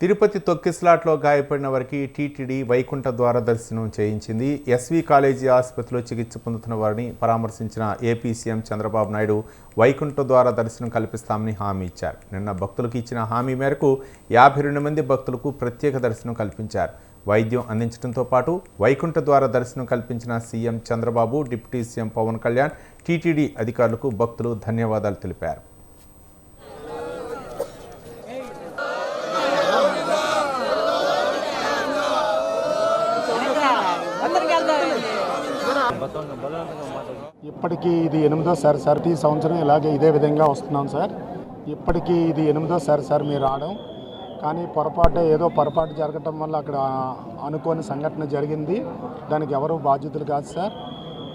తిరుపతి తొక్కిస్లాట్లో గాయపడిన వారికి టీటీడీ వైకుంఠ ద్వారా దర్శనం చేయించింది. ఎస్వి కాలేజీ ఆసుపత్రిలో చికిత్స పొందుతున్న వారిని పరామర్శించిన ఏపీ సీఎం చంద్రబాబు నాయుడు వైకుంఠ ద్వారా దర్శనం కల్పిస్తామని హామీ ఇచ్చారు. నిన్న భక్తులకు ఇచ్చిన హామీ మేరకు యాభై రెండు మంది భక్తులకు ప్రత్యేక దర్శనం కల్పించారు. వైద్యం అందించడంతో పాటు వైకుంఠ ద్వారా దర్శనం కల్పించిన CM Chandrababu deputy CM Pawan Kalyan TTD అధికారులకు భక్తులు ధన్యవాదాలు తెలిపారు. ఇప్పటికీ ఇది ఎనిమిదో సార్ సార్ ఈ సంవత్సరం ఇలాగే ఇదే విధంగా వస్తున్నాం సార్. ఇప్పటికీ ఇది ఎనిమిదో సార్ సార్ మీరు రావడం. కానీ పొరపాటు ఏదో పొరపాటు జరగటం వల్ల అక్కడ అనుకోని సంఘటన జరిగింది. దానికి ఎవరు బాధ్యతలు కాదు సార్.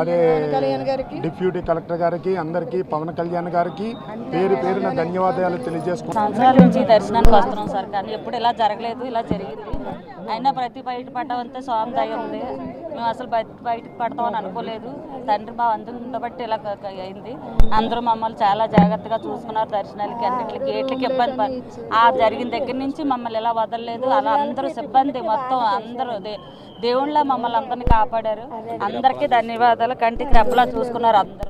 అదే డిప్యూటీ కలెక్టర్ గారికి అందరికీ పవన్ కళ్యాణ్ గారికి పేరు పేరున ధన్యవాదాలు. తెలియజేసుకుంటున్నాం సంవత్సరాల నుంచి దర్శనానికి వస్తున్నాం సార్ కానీ ఎప్పుడు ఇలా జరగలేదు ఇలా జరిగింది. అయినా ప్రతి బయట పడ్డామంటే స్వామి దయ ఉంది. మేము అసలు బయట బయటకు పడతామని అనుకోలేదు. తండ్రి మా వంతు ఉండబట్టి ఇలా అయింది. అందరూ మమ్మల్ని చాలా జాగ్రత్తగా చూసుకున్నారు దర్శనాలకి అన్నింటికి గేట్లకి ఇబ్బంది ఆ జరిగిన దగ్గర నుంచి మమ్మల్ని ఇలా వదలలేదు. అలా అందరూ సిబ్బంది మొత్తం అందరూ దే- దేవుళ్ళ మమ్మల్ని అందరినీ కాపాడారు. అందరికీ ధన్యవాదాలు. కంటికి రెప్పలా చూసుకున్నారు అందరూ.